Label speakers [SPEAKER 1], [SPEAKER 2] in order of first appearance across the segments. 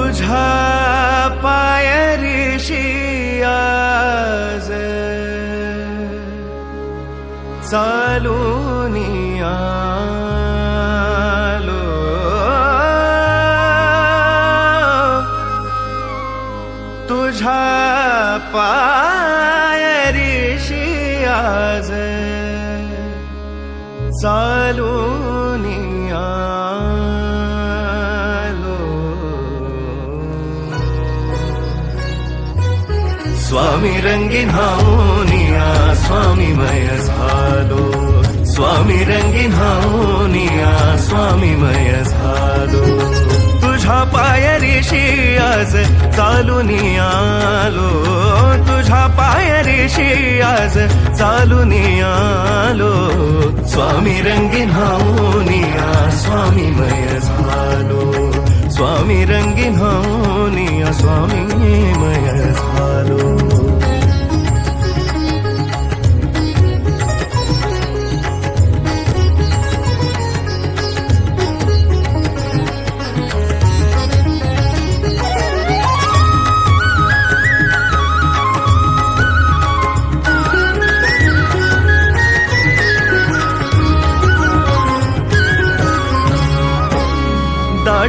[SPEAKER 1] तुझा पायरिशियाज चालूनिया तुझा पायरिशियाज चालूनिया स्वामी रंगीन हाऊनिया स्वामी मय झालो. स्वामी रंगीन हाऊनिया स्वामी मय झालो. तुझ्या पायरीशी आज चालून आलो. तुझ्या पायरीशी आज चालून आलो. स्वामी रंगीन हाऊनिया स्वामी मय झालो. स्वामी रंगीन हाऊनिया स्वामी मय झालो.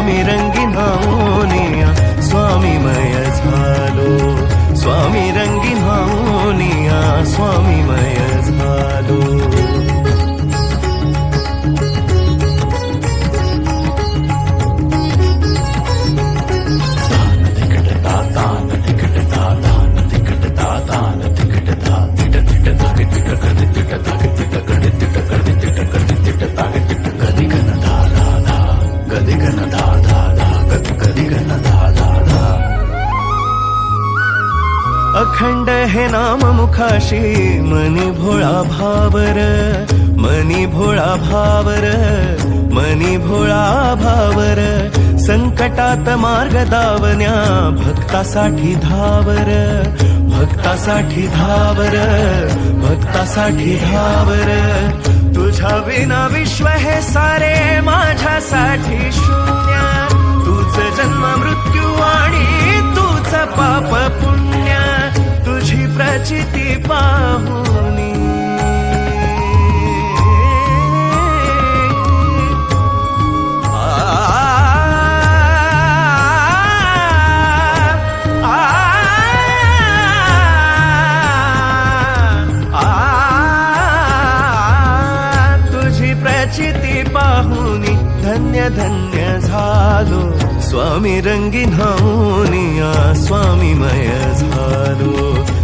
[SPEAKER 1] स्वामी रंगीन हाऊनिया स्वामी मय झालो स्वामी अखंड हे नाम मुखाशी। मनी भोळा भावर मनी भोळा भावर मनी भोळा भावर। संकटात मार्ग दावण्या भक्तासाठी धावर भक्तासाठी धावर भक्तासाठी धावर। तुझ्या विना विश्व हे सारे माझ्यासाठी शून्य। तुझ जन्म मृत्यू आणि तुझ पाप तुझी प्रचिती पाहुणी आ, आ, आ, पाहुनी धन्य धन्य झालो स्वामी रंगीन हाऊनिया स्वामी मय झालो।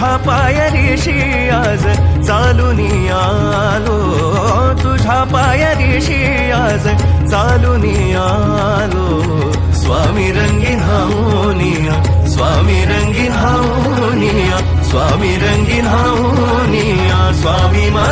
[SPEAKER 1] तुझ्या पायरीशी आज चालून आलो. तुझ्या पायरीशी आज चालून आलो. स्वामी रंगी हाऊनिया स्वामी रंगीन हाऊनिया स्वामी रंगीन हाऊनिया स्वामी मा